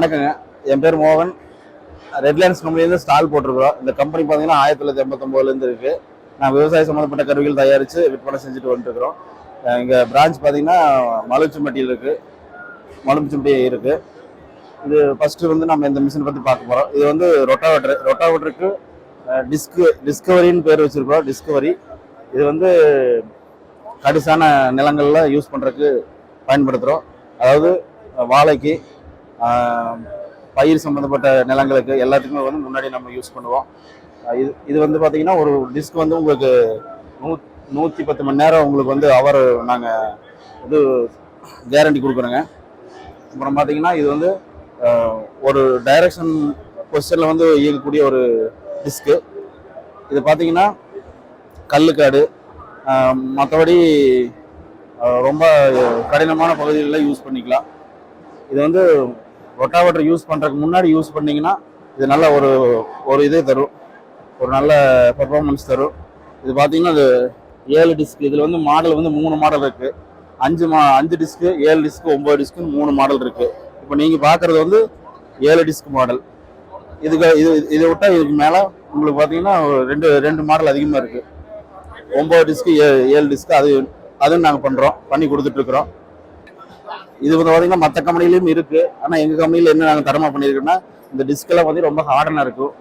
வணக்கங்க. என் பேர் மோகன். ரெட்லைன்ஸ் கம்பெனிலேருந்து ஸ்டால் போட்டிருக்கிறோம். இந்த கம்பெனி பார்த்தீங்கன்னா ஆயிரத்தி தொள்ளாயிரத்தி எண்பத்தொம்போதுலேருந்து இருக்குது நான் விவசாய சம்மந்தப்பட்ட கருவிகள் தயாரித்து விற்பனை செஞ்சுட்டு வந்துட்டுருக்கிறோம். இங்கே பிரான்ச் பார்த்தீங்கன்னா மலுச்சம்பட்டியில் இருக்குது மலுச்சம்பட்டி இருக்குது இது ஃபஸ்ட்டு வந்து நம்ம இந்த மிஷினை பற்றி பார்க்க போகிறோம் இது வந்து ரொட்டாவேட்டர் ரொட்டாவேட்டருக்கு டிஸ்கு டிஸ்கவரின்னு பேர் வச்சுருக்கிறோம். டிஸ்கவரி இது வந்து கடிசான நிலங்களில் யூஸ் பண்ணுறதுக்கு பயன்படுத்துகிறோம் அதாவது வாழைக்கு பயிர் சம்மந்தப்பட்ட நிலங்களுக்கு எல்லாத்துக்குமே வந்து முன்னாடி நம்ம யூஸ் பண்ணுவோம். இது இது வந்து பார்த்தீங்கன்னா ஒரு டிஸ்க் வந்து உங்களுக்கு நூ நூற்றி பத்து மணி நேரம் உங்களுக்கு வந்து அவர் நாங்கள் இது கேரண்டி கொடுக்குறோங்க. அப்புறம் பார்த்தீங்கன்னா இது வந்து ஒரு டைரக்ஷன் கொஸ்டனில் வந்து இயங்கக்கூடிய ஒரு டிஸ்க்கு இது பார்த்தீங்கன்னா கல்லுக்காடு. மற்றபடி ரொம்ப கடினமான பகுதிகளில் யூஸ் பண்ணிக்கலாம். இது வந்து ரொட்டாவேட்டர் யூஸ் பண்ணுறதுக்கு முன்னாடி யூஸ் பண்ணிங்கன்னா இது நல்ல ஒரு ஒரு இதே தரும். ஒரு நல்ல பெர்ஃபார்மன்ஸ் தரும். இது பார்த்தீங்கன்னா அது ஏழு டிஸ்க் இதில் வந்து மாடல் வந்து மூணு மாடல் இருக்குது அஞ்சு மா அஞ்சு டிஸ்க்கு ஏழு டிஸ்க்கு ஒம்பது டிஸ்க்குன்னு மூணு மாடல் இருக்குது இப்போ நீங்கள் பார்க்குறது வந்து ஏழு டிஸ்க் மாடல் இதுக்கு இது இதை விட்டால் இதுக்கு மேலே உங்களுக்கு பார்த்தீங்கன்னா ரெண்டு ரெண்டு மாடல் அதிகமாக இருக்குது ஒம்பது டிஸ்க்கு ஏ ஏழு டிஸ்க்கு அது அதுவும் நாங்கள் பண்ணுறோம் பண்ணி கொடுத்துட்ருக்குறோம் இது வந்து பார்த்தீங்கன்னா மற்ற கம்பெனிலையும் இருக்குது ஆனால் எங்கள் கம்பெனியில் என்ன நாங்கள் தரமாக பண்ணியிருக்கோம்னா இந்த டிஸ்கெல்லாம் வந்து ரொம்ப ஹார்டனாக இருக்கும்.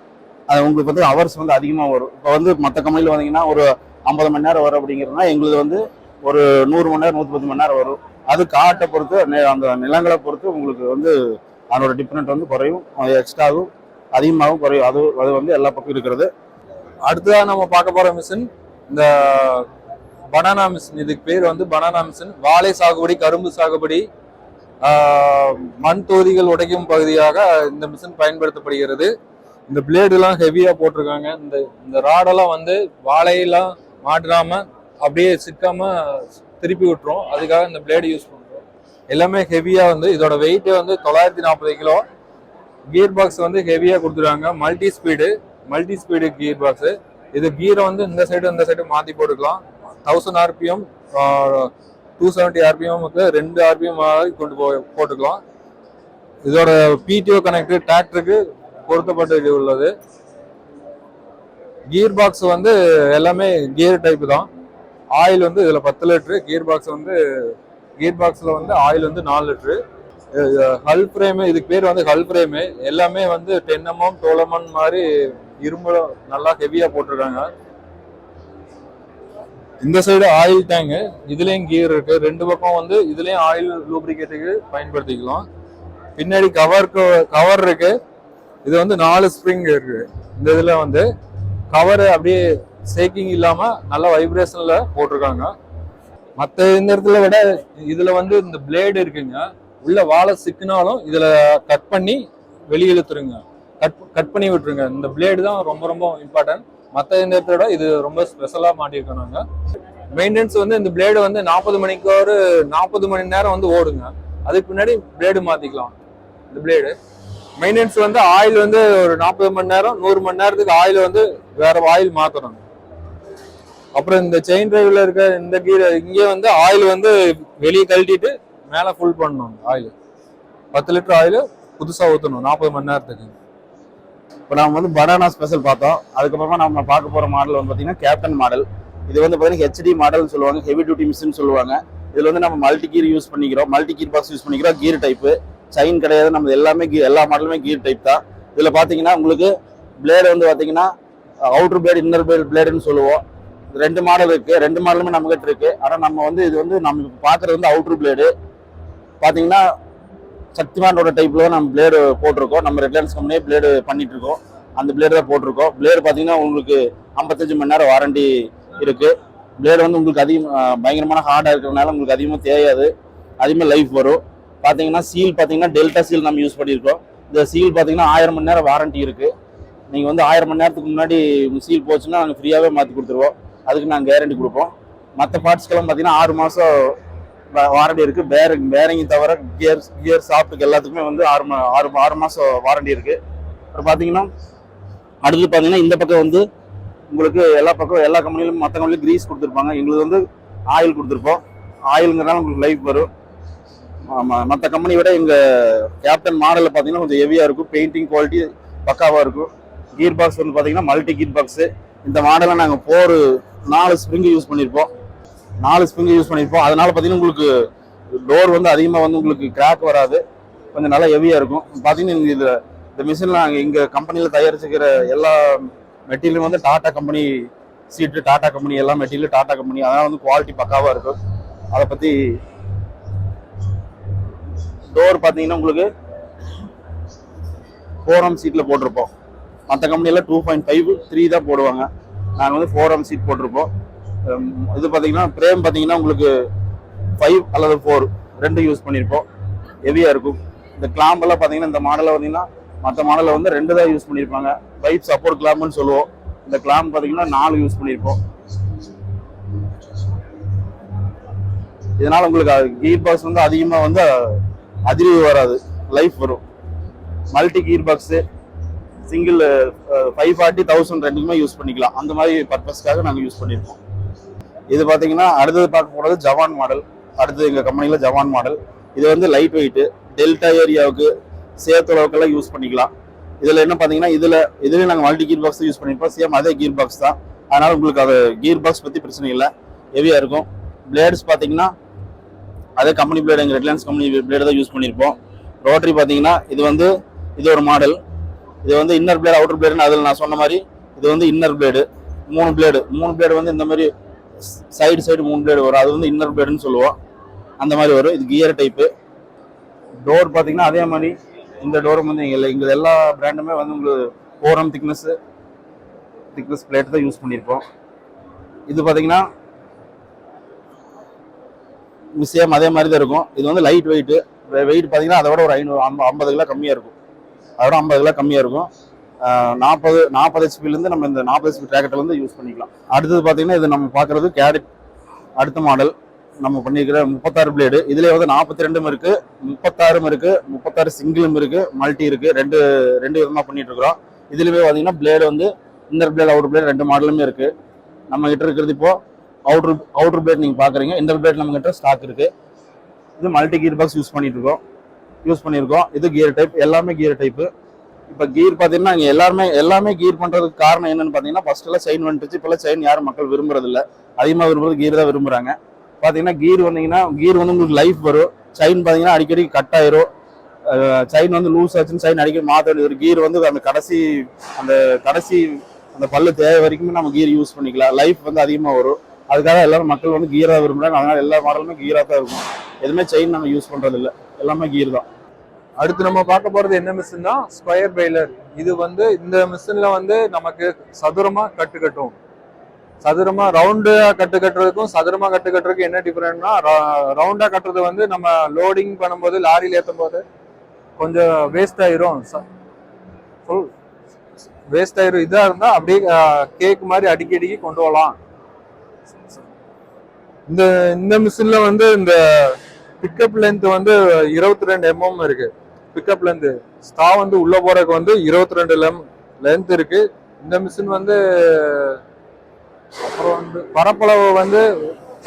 அது உங்களுக்கு வந்து ஹவர்ஸ் வந்து அதிகமாக வரும். இப்போ வந்து மற்ற கம்பெனியில் வந்தீங்கன்னா ஒரு ஐம்பது மணி நேரம் வரும் அப்படிங்கிறதுனா எங்களுக்கு வந்து ஒரு நூறு மணி நேரம் நூற்றி பத்து மணி நேரம் வரும். அது காட்டை பொறுத்து அந்த நிலங்களை பொறுத்து உங்களுக்கு வந்து அதனோட டிஃப்ரெண்ட் வந்து குறையும். எக்ஸ்ட்ராவும் அதிகமாகவும் குறையும். அது அது வந்து எல்லா பக்கம் இருக்கிறது. அடுத்ததாக நம்ம பார்க்க போகிற மிஷின் இந்த பனானா மிஷின் இதுக்கு பேர் வந்து பனானா மிஷின் வாழை சாகுபடி கரும்பு சாகுபடி மண் தொகுதிகள் உடைக்கும் பகுதியாக இந்த மிஷின் பயன்படுத்தப்படுகிறது. இந்த பிளேடுலாம் ஹெவியாக போட்டிருக்காங்க. இந்த இந்த ராடெல்லாம் வந்து வாழையெல்லாம் மாட்டாம அப்படியே சிக்காம திருப்பி விட்டுரும். அதுக்காக இந்த பிளேடு யூஸ் பண்ணுறோம் எல்லாமே ஹெவியாக வந்து இதோட வெயிட்டே வந்து தொள்ளாயிரத்தி நாற்பது கிலோ. கியர் பாக்ஸ் வந்து ஹெவியாக கொடுத்துருக்காங்க. Multi speed multi speed gear box இது கீரை வந்து இந்த சைடு இந்த சைடு மாற்றி போட்டுக்கலாம். தௌசண்ட் ஆர்பிஎம் டூ செவன்ட்டி ஆர்பிஎம்க்கு ரெண்டு ஆர்பிஎம் கொண்டு போய் போட்டுக்கலாம். இதோட பிடிஓ கனெக்ட் டிராக்டருக்கு பொருத்தப்பட்டு உள்ளது. கியர் பாக்ஸ் வந்து எல்லாமே கியர் டைப் தான். ஆயில் வந்து இதில் பத்து லிட்டரு கியர் பாக்ஸ் வந்து கியர் பாக்ஸில் வந்து ஆயில் வந்து நாலு லிட்டரு. ஹல் ஃப்ரேமு இதுக்கு பேர் வந்து ஹல் ஃப்ரேமு எல்லாமே வந்து டென் எம்எம் டுவெல் எம்எம் மாதிரி இரும்பு நல்லா ஹெவியாக போட்டிருக்காங்க. இந்த சைடு ஆயில் டேங்கு இதுலேயும் கியர் இருக்கு. ரெண்டு பக்கம் வந்து இதுலேயும் ஆயில் லூப்ரிகேட்டுக்கு பயன்படுத்திக்கலாம். பின்னாடி கவருக்கு கவர் இருக்கு. இது வந்து நாலு ஸ்ப்ரிங் இருக்கு. இந்த இதில் வந்து கவர் அப்படியே ஷேக்கிங் இல்லாமல் நல்ல வைப்ரேஷனில் போட்டிருக்காங்க. மற்ற இந்த இடத்துல விட இதில் வந்து இந்த பிளேடு இருக்குங்க. உள்ள வாழை சிக்கினாலும் இதில் கட் பண்ணி வெளியே இழுத்துருங்க. கட் கட் பண்ணி விட்டுருங்க. இந்த பிளேடு தான் ரொம்ப ரொம்ப இம்பார்ட்டன்ட் மற்ற இந்த இது ரொம்ப ஸ்பெஷலாக மாட்டியிருக்கோம் நாங்கள் மெயின்டெனன்ஸ் வந்து இந்த பிளேடு வந்து நாற்பது மணிக்கு ஒரு நாற்பது மணி நேரம் வந்து ஓடுங்க. அதுக்கு பின்னாடி பிளேடு மாற்றிக்கலாம் இந்த பிளேடு மெயின்டெனன்ஸ் வந்து ஆயில் வந்து ஒரு நாற்பது மணி நேரம் நூறு மணி நேரத்துக்கு ஆயில் வந்து வேற ஆயில் மாற்றணும் அப்புறம் இந்த செயின் டிரைவ்ல இருக்க இந்த கீர் இங்கே வந்து ஆயில் வந்து வெளியே கழட்டிட்டு மேலே ஃபுல் பண்ணணும் ஆயில் பத்து லிட்டர் ஆயில் புதுசாக ஊற்றணும் நாற்பது மணி நேரத்துக்கு. இப்போ நம்ம வந்து பனானா ஸ்பெஷல் பார்த்தோம். அதுக்கப்புறமா நம்ம பார்க்க போகிற மாடல் வந்து பார்த்தீங்கன்னா கேப்டன் மாடல் இது வந்து பார்த்தீங்கன்னா ஹெச்டி மாடல்னு சொல்லுவாங்க ஹெவி டியூட்டி மிஷின் சொல்லுவாங்க. இதில் வந்து நம்ம மல்டி கீர் யூஸ் பண்ணிக்கிறோம். மல்டி கீர் பாக்ஸ் யூஸ் பண்ணிக்கிறோம். கீர் டைப்பு செயின் கிடையாது. நம்ம எல்லாமே கீ எல்லா மாடலுமே கீர் டைப் தான். இதில் பார்த்தீங்கன்னா உங்களுக்கு பிளேடு வந்து பார்த்தீங்கன்னா அவுட்ரு பிளேடு இன்னர் பிளேடு பிளேடுன்னு சொல்லுவோம். ரெண்டு மாடல் இருக்குது ரெண்டு மாடலுமே நம்மகிட்ட இருக்குது ஆனால் நம்ம வந்து இது வந்து நம்ம பார்க்குறது வந்து அவுட்ரு பிளேடு பார்த்தீங்கன்னா சக்திமானோட டைப்ல நம்ம பிளேடு போட்டிருக்கோம். நம்ம ரிலையன்ஸ் கம்பெனியே பிளேடு பண்ணிகிட்ருக்கோம் அந்த பிளேடு தான் போட்டிருக்கோம். பிளேடு பார்த்தீங்கன்னா உங்களுக்கு ஐம்பத்தஞ்சு மணி நேரம் வாரண்டி இருக்குது பிளேடு வந்து உங்களுக்கு அதிகம் பயங்கரமான ஹார்டாக இருக்கிறதுனால உங்களுக்கு அதிகமாக தேவையாது அதிகமாக லைஃப் வரும். பார்த்தீங்கன்னா சீல் பார்த்தீங்கன்னா டெல்டா சீல் நம்ம யூஸ் பண்ணியிருக்கோம். இந்த சீல் பார்த்தீங்கன்னா ஆயிரம் மணி நேரம் வாரண்டி இருக்குது நீங்கள் வந்து ஆயிரம் மணி நேரத்துக்கு முன்னாடி சீல் போச்சுன்னா நாங்கள் ஃப்ரீயாகவே மாற்றி கொடுத்துருவோம். அதுக்கு நாங்கள் கேரண்டி கொடுப்போம். மற்ற பார்ட்ஸ்க்கெல்லாம் பார்த்தீங்கன்னா ஆறு மாதம் வாரண்டி இருக்கு. பேரிங் பேரிங் தவிர கியர் கியர் சாஃப்ட்டுக்கு எல்லாத்துக்குமே வந்து ஆறு மா- ஆறு ஆறு மாதம் வாரண்டி இருக்கு. அப்புறம் பார்த்தீங்கன்னா அடுத்து பார்த்தீங்கன்னா இந்த பக்கம் வந்து உங்களுக்கு எல்லா பக்கம் எல்லா கம்பெனிலும் மற்ற கம்பெனிலும் கிரீஸ் கொடுத்துருப்பாங்க. எங்களுக்கு வந்து ஆயில் கொடுத்துருப்போம். ஆயிலுங்கிறனால உங்களுக்கு லைஃப் வரும். ஆமாம் மற்ற கம்பெனி விட எங்கள் கேப்டன் மாடலில் பார்த்தீங்கன்னா கொஞ்சம் ஹெவியாக இருக்கும். பெயிண்டிங் குவாலிட்டி பக்காவாக இருக்கும். கீர் பாக்ஸ் வந்து பார்த்தீங்கன்னா மல்டி கீர் பாக்ஸு இந்த மாடலில் நாங்கள் ஃபோர் நாலு ஸ்ப்ரிங்கு யூஸ் பண்ணியிருப்போம் நாலு ஸ்ப்ரிங்கு யூஸ் பண்ணியிருப்போம். அதனால் பார்த்தீங்கன்னா உங்களுக்கு டோர் வந்து அதிகமாக வந்து உங்களுக்கு கிராக் வராது. கொஞ்சம் நல்லா ஹெவியாக இருக்கும். பார்த்தீங்கன்னா இந்த இதில் இந்த மிஷினில் நாங்கள் எங்கள் கம்பெனியில் தயாரிச்சுக்கிற எல்லா மெட்டீரியலும் வந்து Tata company sheet Tata company எல்லா மெட்டீரியலும் டாட்டா கம்பெனி அதனால் வந்து குவாலிட்டி பக்காவாக இருக்கும். அதை பற்றி டோர் பார்த்தீங்கன்னா உங்களுக்கு ஃபோர் ஆம் சீட்டில் போட்டிருப்போம். மற்ற கம்பெனியில் டூ பாயிண்ட் ஃபைவ் த்ரீ தான் போடுவாங்க. நாங்கள் வந்து ஃபோர் ஆம் சீட் போட்டிருப்போம். இது பார்த்தீங்கன்னா பிரேம் பார்த்தீங்கன்னா உங்களுக்கு ஃபைவ் அல்லது ஃபோர் ரெண்டு யூஸ் பண்ணியிருப்போம் ஹெவியாக இருக்கும். இந்த கிளாம்பெல்லாம் பார்த்தீங்கன்னா இந்த மாடலில் பார்த்தீங்கன்னா மற்ற மாடலில் வந்து ரெண்டு தான் யூஸ் பண்ணியிருப்பாங்க பைப் சப்போர்ட் கிளாம்னு சொல்லுவோம். இந்த கிளாம்ப் பார்த்தீங்கன்னா நாலு யூஸ் பண்ணியிருப்போம் இதனால் உங்களுக்கு கீர் பாக்ஸ் வந்து அதிகமாக வந்து அதிர்வு வராது. லைஃப் வரும். Multi gear box single five forty thousand ரெண்டுக்குமே யூஸ் பண்ணிக்கலாம். அந்த மாதிரி பர்பஸ்க்காக நாங்கள் யூஸ் பண்ணியிருக்கோம் இது பார்த்தீங்கன்னா அடுத்தது பார்க்க போகிறது ஜவான் மாடல் அடுத்தது எங்கள் கம்பெனியில் ஜவான் மாடல் இது வந்து லைட் வெயிட்டு டெல்டா ஏரியாவுக்கு சேத்துறவுக்கெல்லாம் யூஸ் பண்ணிக்கலாம். இதில் என்ன பார்த்தீங்கன்னா இதில் இதுலேயும் நாங்கள் மல்டி கீர் பாக்ஸ் யூஸ் பண்ணியிருப்போம் சேம் அதே கீர் பாக்ஸ் தான். அதனால் உங்களுக்கு அது கீர் பாக்ஸ் பற்றி பிரச்சனை இல்லை. ஹெவியாக இருக்கும். பிளேட்ஸ் பார்த்தீங்கன்னா அதே கம்பெனி பிளேடு எங்கள் ரிலையன்ஸ் கம்பெனி பிளேடு தான் யூஸ் பண்ணியிருப்போம் ரோட்டரி பார்த்தீங்கன்னா இது வந்து இது ஒரு மாடல் இது வந்து இன்னர் பிளேடு அவுட்டர் பிளேடுன்னு அதில் நான் சொன்ன மாதிரி இது வந்து இன்னர் பிளேடு மூணு பிளேடு மூணு பிளேடு வந்து இந்த மாதிரி சைடு சைடு மூணு பிளேடு வரும். அது வந்து இன்னர் பிளேடுன்னு சொல்லுவோம். அந்த மாதிரி வரும். இது கியர் டைப்பு டோர் பார்த்தீங்கன்னா அதே மாதிரி இந்த டோரும் வந்து இங்கே எங்கள் எல்லா பிராண்டுமே வந்து உங்களுக்கு ஓரம் திக்னஸ்ஸு திக்னஸ் பிளேட் தான் யூஸ் பண்ணியிருக்கோம் இது பார்த்தீங்கன்னா சேம் அதே மாதிரி தான் இருக்கும். இது வந்து லைட் வெயிட்டு வெயிட் பார்த்தீங்கன்னா அதோட ஒரு ஐநூறு ஐம்பது கிலோ கம்மியாக இருக்கும். அதோட ஐம்பது கிலோ கம்மியாக இருக்கும். நாற்பது நாற்பது ஹெச்பிலேருந்து நம்ம இந்த நாற்பது ஹெச்பி டிராக்டர் யூஸ் பண்ணிக்கலாம். அடுத்தது பார்த்தீங்கன்னா இது நம்ம பார்க்குறது கேடிட் அடுத்த மாடல் நம்ம பண்ணியிருக்கிற முப்பத்தாறு பிளேடு இதுலேயே வந்து நாற்பத்தி ரெண்டும் இருக்கு முப்பத்தாறும் இருக்குது முப்பத்தாறு சிங்கிளும் இருக்குது மல்டி இருக்குது ரெண்டு ரெண்டு விதமாக பண்ணிட்டு இருக்கிறோம் பார்த்தீங்கன்னா பிளேடு வந்து இன்னர் பிளேட் அவுட்டர் பிளேட் ரெண்டு மாடலுமே இருக்குது நம்ம கிட்ட இருக்கிறது இப்போது அவுட்ரு அவுட்டர் பிளேட் நீங்கள் பார்க்குறீங்க இன்னர் பிளேட் நம்ம கிட்ட ஸ்டாக் இருக்குது இது மல்டி கீர் பாக்ஸ் யூஸ் பண்ணிகிட்ருக்கோம் இருக்கோம் யூஸ் பண்ணியிருக்கோம். இது கியர் டைப் எல்லாமே கியர் டைப்பு இப்போ கீர் பார்த்தீங்கன்னா இங்கே எல்லாருமே எல்லாமே கீர் பண்ணுறதுக்கு காரணம் என்னன்னு பார்த்தீங்கன்னா ஃபர்ஸ்ட் எல்லாம் செயின் வந்துட்டுச்சு இப்போல்லாம் செயின் யாரும் மக்கள் விரும்புறது இல்ல. அதிகமாக விரும்புறது கீர் தான் விரும்புறாங்க. பார்த்தீங்கன்னா கீர் வந்தீங்கன்னா கீர் வந்து உங்களுக்கு லைஃப் வரும். செயின் பார்த்தீங்கன்னா அடிக்கடி கட் ஆயிரும். செயின் வந்து லூஸ் ஆச்சுன்னு செயின் அடிக்கடி மாற்ற வேண்டியது ஒரு கீர் வந்து அந்த கடைசி அந்த கடைசி அந்த பல்லு தேவை வரைக்குமே நம்ம கீர் யூஸ் பண்ணிக்கலாம். லைஃப் வந்து அதிகமாக வரும். அதுக்காக எல்லாரும் மக்கள் வந்து கீராக விரும்புறாங்க. அதனால எல்லா மாடலுமே கீராக தான் இருக்கும். எதுவுமே செயின் நம்ம யூஸ் பண்றது இல்லை எல்லாமே கீர் தான். அடுத்து நம்ம பார்க்க போறது என்ன மிஷின் தான் ஸ்கொயர் பெய்லர் இது வந்து இந்த மிஷின்ல வந்து நமக்கு சதுரமா கட்டு கட்டும் சதுரமா ரவுண்டா கட்டு கட்டுறதுக்கும் சதுரமா கட்டு கட்டுறதுக்கும் என்ன டிஃபரெண்ட்னா ரவுண்டா கட்டுறது வந்து நம்ம லோடிங் பண்ணும்போது லாரியில் ஏற்றும் போது கொஞ்சம் வேஸ்ட் ஆயிரும். வேஸ்ட் ஆயிரும். இதாக இருந்தால் அப்படியே கேக் மாதிரி அடிக்கடிக்கு கொண்டு போகலாம் இந்த இந்த மிஷினில் வந்து இந்த பிக்கப் லென்த் வந்து இருபத்தி ரெண்டு எம்எம் இருக்குது பிக்கப் லென்த் ஸ்டா வந்து உள்ளே போகிறதுக்கு வந்து இருபத்தி ரெண்டு லெம் லென்த் இருக்குது இந்த மிஷின் வந்து அப்புறம் வந்து பரப்பளவு வந்து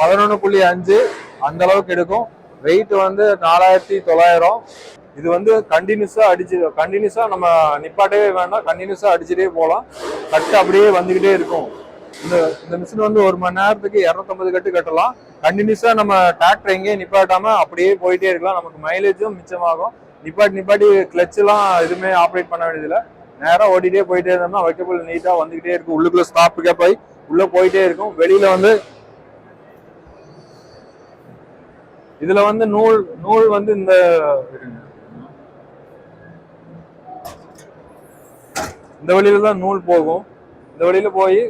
பதினொன்று புள்ளி அஞ்சு அந்த அளவுக்கு எடுக்கும். வெயிட் வந்து நாலாயிரத்தி தொள்ளாயிரம். இது வந்து கண்டினியூஸாக அடிச்சு கண்டினியூஸாக நம்ம நிப்பாட்டவே வேண்டாம். கண்டினியூஸாக அடிச்சுட்டே போகலாம். கட்டு அப்படியே வந்துக்கிட்டே இருக்கும். இந்த இந்த மிஷின் வந்து ஒரு மணி நேரத்துக்கு இரநூத்தம்பது கட்டு கட்டலாம். கண்டினியூஸாக நம்ம டிராக்டர் எங்கேயும் நிப்பாட்டாமல் அப்படியே போயிட்டே இருக்கலாம். நமக்கு மைலேஜும் மிச்சமாகும். நிப்பாட்டி நிப்பாட்டி கிளச்செல்லாம் எதுவுமே ஆப்ரேட் பண்ண வேண்டியதில்லை. நேராக ஓடிட்டே போயிட்டே இருந்தோம்னா வைக்கபிள் நீட்டா வந்துகிட்டே இருக்கும். உள்ளுக்குள்ளே ஸ்டாப் பிக்கப் ஆகி உள்ள போயிட்டே இருக்கும். வெளியில வந்து இதில் வந்து நூல் நூல் வந்து இந்த இந்த வழியில தான் நூல் போகும். இந்த வழியில போய்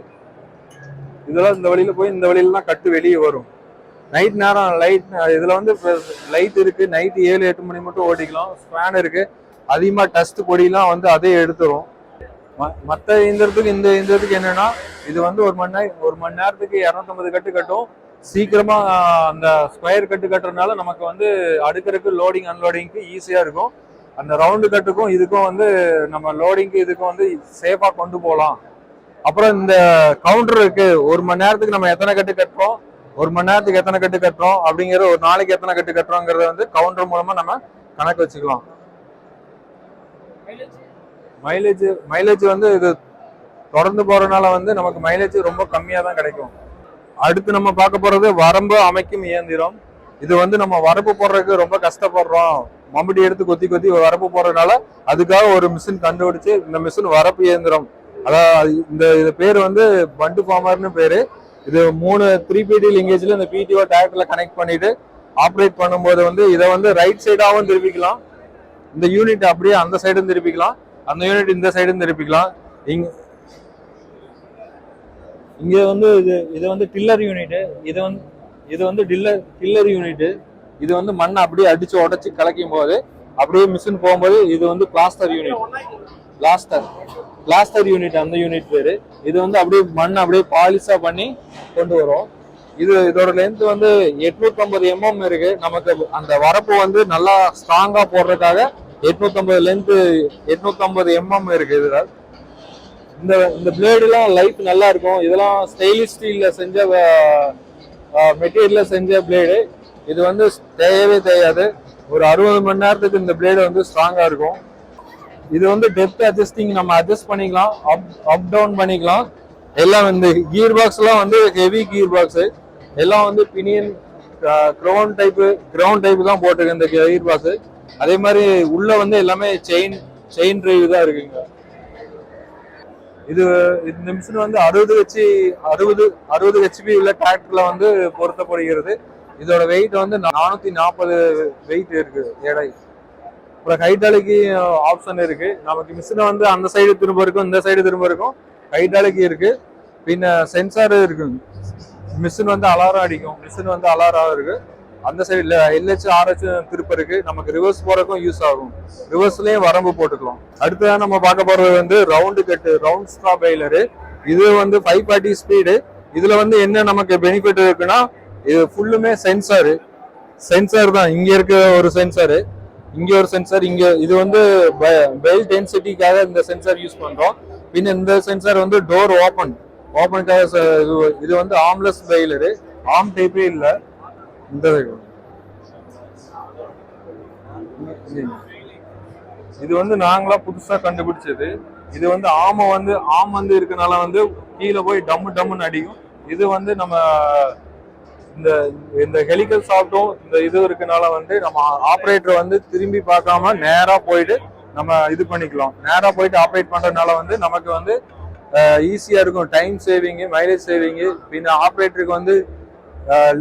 இதெல்லாம் இந்த வழியில போய் இந்த வழியில தான் கட்டு வெளியே வரும். நைட் நேரம் லைட் இதில் வந்து லைட் இருக்குது நைட்டு ஏழு எட்டு மணி மட்டும் ஓட்டிக்கலாம். ஃபேன் இருக்குது அதிகமாக டஸ்ட் பொடியெலாம் வந்து அதே எடுத்துரும். ம- இயந்திரத்துக்கு இந்த இயந்திரத்துக்கு என்னென்னா இது வந்து ஒரு மணி நேரம் ஒரு மணி நேரத்துக்கு இரநூத்தம்பது கட்டு கட்டும். சீக்கிரமாக அந்த ஸ்கொயர் கட்டு கட்டுறதுனால நமக்கு வந்து அடுக்கிறதுக்கு லோடிங் அன்லோடிங்க்கு ஈஸியாக இருக்கும். அந்த ரவுண்டு கட்டுக்கும் இதுக்கும் வந்து நம்ம லோடிங்க்கு இதுக்கும் வந்து சேஃபாக கொண்டு போகலாம். அப்புறம் இந்த கவுண்டர் இருக்குது ஒரு மணி நேரத்துக்கு நம்ம எத்தனை கட்டு கட்டுறோம்? ஒரு மணி நேரத்துக்கு எத்தனை கட்டு கட்டுறோம் அப்படிங்கிற ஒரு நாளைக்கு எத்தனை கட்டு கட்டுறோங்கிறத வந்து கவுண்டர் மூலமா நம்ம கணக்கு வச்சுக்கலாம். மைலேஜ் மைலேஜ் வந்து இது தொடர்ந்து போறதுனால வந்து நமக்கு மைலேஜ் ரொம்ப கம்மியா தான் கிடைக்கும். அடுத்து நம்ம பார்க்க போறது வரம்பு அமைக்கும் இயந்திரம். இது வந்து நம்ம வரப்பு போடுறதுக்கு ரொம்ப கஷ்டப்படுறோம். மம்பட்டி எடுத்து கொத்தி கொத்தி வரப்பு போடுறதுனால அதுக்காக ஒரு மிஷின் கண்டுபிடிச்சு இந்த மிஷின் வரப்பு இயந்திரம். அதாவது இந்த இது பேர் வந்து பண்டு ஃபார்மர்னு பேரு. இது மூணு த்ரீ பிடி லிங்கேஜ்ல இந்த பிடிஓ டேரக்ட்ல கனெக்ட் பண்ணிட்டு ஆப்ரேட் பண்ணும்போது வந்து இதை வந்து ரைட் சைடாகவும் திருப்பிக்கலாம். இந்த யூனிட் அப்படியே அந்த சைடும் திருப்பிக்கலாம். அந்த யூனிட் இந்த சைடும் திருப்பிக்கலாம். இங்க இங்க வந்து இது இது வந்து டில்லர் யூனிட்டு இது வந்து இது வந்து டில்லர் டில்லர் யூனிட்டு இது வந்து மண்ணை அப்படியே அடிச்சு உடைச்சு கலக்கும் போது அப்படியே மிஷின் போகும்போது இது வந்து blaster unit blaster blaster unit அந்த யூனிட் பேரு. இது வந்து அப்படியே மண்ணை அப்படியே பாலிஷா பண்ணி கொண்டு வரும். இது இதோட லென்த் வந்து 850 எம்எம் இருக்கு. நமக்கு அந்த வரப்பு வந்து நல்லா ஸ்ட்ராங்கா போடுறதுக்காக 850 லென்த் 850 எம்எம் இருக்கு இதுல. இந்த இந்த பிளேடுலாம் லைஃப் நல்லா இருக்கும். இதெல்லாம் ஸ்டெயின்லெஸ் ஸ்டீல்ல செஞ்ச மெட்டீரியல்ல செஞ்ச பிளேடு இது வந்து தேயவே தேயாது. ஒரு அறுபது மணி நேரத்துக்கு இந்த பிளேடு வந்து ஸ்ட்ராங்கா இருக்கும். இது வந்து டெப்த் அட்ஜஸ்டிங் நம்ம அட்ஜஸ்ட் பண்ணிக்கலாம். அப் அப் டவுன் பண்ணிக்கலாம். எல்லாம் வந்து கியர் பாக்ஸ்லாம் வந்து ஹெவி கியர் பாக்ஸ் எல்லாம் வந்து pinion ground type ground type தான் போட்டிருக்கு இந்த கியர் பாக்ஸ் அதே மாதிரி உள்ள வந்து எல்லாமே செயின் செயின் டிரைவ் தான் இருக்குங்க. இது இந்த மிஷின் வந்து அறுபது ஹெச்பி அறுபது அறுபது ஹெச்பி உள்ள டிராக்டர்ல வந்து பொருத்தப்படுகிறது. இதோட வெயிட் வந்து நானூத்தி நாற்பது வெயிட் இருக்கு எடை அப்புறம் ஹைட்ராலிக்கு ஆப்ஷன் இருக்கு. நமக்கு மிஷினை வந்து அந்த சைடு திரும்ப இருக்கும் இந்த சைடு திரும்ப இருக்கும். ஹைட்ராலிக் இருக்கு. பின்ன சென்சார் இருக்கு. மிஷின் வந்து அலாரம் அடிக்கும். மிஷின் வந்து அலாரம் இருக்கு அந்த சைடில் எல்ஹெச் ஆர்ஹெச் திருப்ப இருக்கு. நமக்கு ரிவர்ஸ் போறதுக்கும் யூஸ் ஆகும். ரிவர்ஸ்லயும் வரம்பு போட்டுக்கலாம். அடுத்ததான் நம்ம பார்க்க போறது வந்து ரவுண்டு கட்டு ரவுண்ட் ஸ்ட்ரா பெய்லரு இது வந்து ஃபைவ் ஃபார்ட்டி ஸ்பீடு இதுல வந்து என்ன நமக்கு பெனிஃபிட் இருக்குன்னா இது ஃபுல்லுமே சென்சாரு சென்சார் தான். இங்க இருக்க ஒரு சென்சாரு இங்க ஒரு சென்சார் இங்க. இது வந்து பெல் டென்சிட்டிக்காக இந்த சென்சார் யூஸ் பண்றோம். பின் இந்த சென்சார் வந்து டோர் Oh ஓபன் இது இது வந்து ஆம்லெஸ் பெயிலரு ஆம் டைப்பே இல்லை. இந்த இது. வந்து நாங்களா புதுசா கண்டுபிடிச்சது. இது வந்து ஆமை வந்து ஆம் வந்து இருக்கனால வந்து கீழே போய் டம்மு டம்முன்னு அடிக்கும். இது வந்து நம்ம இந்த இந்த ஹெலிக்கல் சாப்பிட்டும் இந்த இது இருக்கனால வந்து நம்ம ஆப்ரேட்டர் வந்து திரும்பி பார்க்காம நேராக போயிட்டு நம்ம இது பண்ணிக்கலாம். நேராக போயிட்டு ஆப்ரேட் பண்ணுறதுனால வந்து நமக்கு வந்து ஈஸியா இருக்கும். டைம் சேவிங்கு மைலேஜ் சேவிங்கு பின்ன ஆப்ரேட்டருக்கு வந்து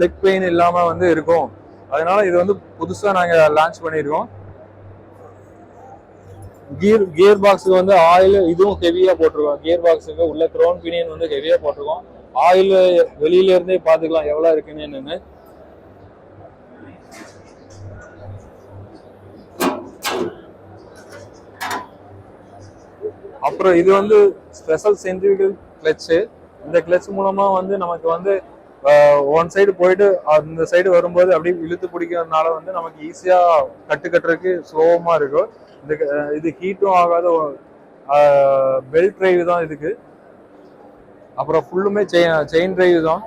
லெக் பெயின் இல்லாம வந்து இருக்கும். அதனால இது வந்து புதுசா நாங்கள் லான்ச் பண்ணியிருக்கோம் கியர் கியர் பாக்ஸுக்கு வந்து ஆயில் இதுவும் ஹெவியா போட்டிருக்கோம். கியர் பாக்ஸுக்கு உள்ள க்ரௌன் பினியன் வந்து ஹெவியா போட்டிருக்கோம். ஆயில் வெளியில இருந்தே எவ்வளோ எவ்வளவு இருக்குன்னு அப்புறம் இது வந்து ஸ்பெஷல் சென்ட்ரிபிகல் கிளச்சு இந்த கிளச் மூலமா வந்து நமக்கு வந்து ஒன் சைடு போயிட்டு அந்த சைடு வரும்போது அப்படியே இழுத்து பிடிக்கிறதுனால வந்து நமக்கு ஈஸியா கட்டு கட்டுறதுக்கு சுலபமா இருக்கும் இந்த இது ஹீட்டும் ஆகாத. பெல்ட் டிரைவ் தான் இதுக்கு. அப்புறம் ஃபுல்லுமே செயின் செயின் டிரைவ் தான்.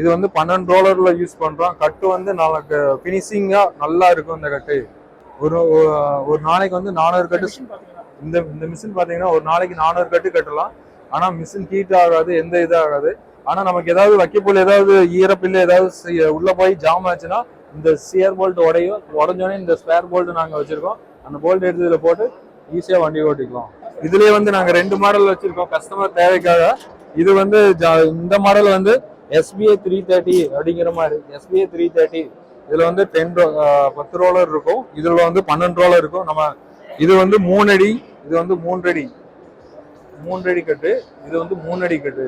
இது வந்து பன்னெண்டு ரோலரில் யூஸ் பண்ணுறோம் கட்டு வந்து நமக்கு ஃபினிஷிங்காக நல்லா இருக்கும் இந்த கட்டு. ஒரு ஒரு நாளைக்கு வந்து நானூறு கட்டு இந்த இந்த மிஷின் பார்த்தீங்கன்னா ஒரு நாளைக்கு நானூறு கட்டு கட்டலாம். ஆனால் மிஷின் ஹீட் ஆகாது எந்த இதாக ஆகாது. ஆனால் நமக்கு ஏதாவது வைக்கப்போல் ஏதாவது ஈரப்பில் ஏதாவது உள்ளே உள்ள போய் ஜாம் ஆச்சுன்னா இந்த சியர் போல்ட் உடையும் உடஞ்சோடனே இந்த ஸ்பேர் போல்ட் நாங்கள் வச்சுருக்கோம். அந்த போல்ட் எடுத்து இதில் போட்டு ஈஸியாக வண்டி ஓட்டிக்கலாம். இதுலேயே வந்து நாங்கள் ரெண்டு மாடல் வச்சுருக்கோம் கஸ்டமர் தேவைக்காக. இது வந்து ஜா- இந்த மாடல் வந்து எஸ்பிஐ த்ரீ தேர்ட்டி அப்படிங்கிற மாதிரி எஸ்பிஐ த்ரீ தேர்ட்டி இதில் வந்து டென் பத்து ரோலர் இருக்கும். இதில் வந்து பன்னெண்டு ரோலர் இருக்கும். நம்ம இது வந்து மூணடி இது வந்து மூன்றடி. மூன்றடி கட்டு இது வந்து மூணடி கட்டு.